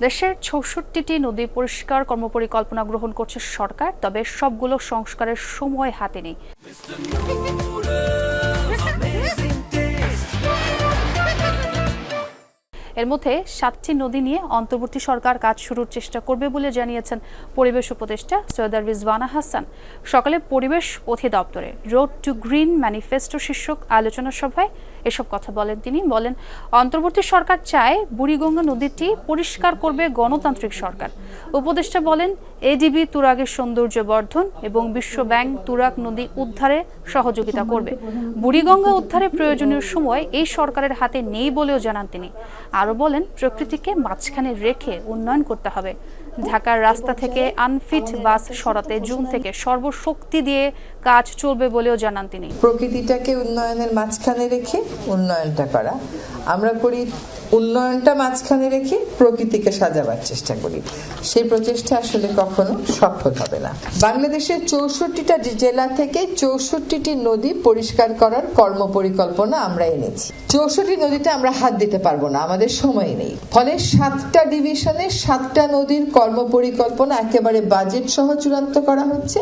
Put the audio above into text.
দেশের চৌষট্টিটি নদী পরিষ্কার কর্মপরিকল্পনা গ্রহণ করছে সরকার তবে সবগুলো সংস্কারের সময় হাতে নেই। এর মধ্যে সাতটি নদী নিয়ে অন্তর্বর্তী সরকার কাজ শুরুর চেষ্টা করবে বলে জানিয়েছেন পরিবেশ উপদেষ্টা সৈয়দা রিজওয়ানা হাসান। সকালে পরিবেশ অধিদপ্তরে রোড টু গ্রিন ম্যানিফেস্টো শীর্ষক আলোচনা সভায় এসব কথা বলেন তিনি। বলেন, অন্তর্বর্তী সরকার চায় বুড়িগঙ্গা নদীটি পরিষ্কার করবে গণতান্ত্রিক সরকার। উপদেষ্টা বলেন, এডিবি তুরাগের সৌন্দর্য বর্ধন এবং বিশ্ব ব্যাংক তুরাগ নদী উদ্ধারে সহযোগিতা করবে। বুড়িগঙ্গা উদ্ধারে প্রয়োজনীয় সময় এই সরকারের হাতে নেই বলেও জানান তিনি। আরও বলেন প্রকৃতিকে মাঝখানে রেখে উন্নয়ন করতে হবে। ঢাকার রাস্তা থেকে আনফিট বাস সরাতে জুন থেকে সর্বশক্তি দিয়ে কাজ চলবে বলেও জানান তিনি। প্রকৃতিটাকে উন্নয়নের মাঝখানে রেখে উন্নয়নটা করা। আমরা করি উন্নয়নটা মাঝখানে রেখে প্রকৃতিকে সাজাবার চেষ্টা করি। সেই প্রচেষ্টা আসলে কখনো সফল হবে না। বাংলাদেশের চৌষট্টিটা জেলা থেকে চৌষট্টিটি নদী পরিষ্কার করার কর্মপরিকল্পনা আমরা এনেছি। চৌষট্টি নদীতে আমরা হাত দিতে পারব না, আমাদের সময় নেই। ফলে সাতটা ডিভিশনে সাতটা নদীর কর্মপরিকল্পনা একেবারে বাজেট সহ চূড়ান্ত করা হচ্ছে।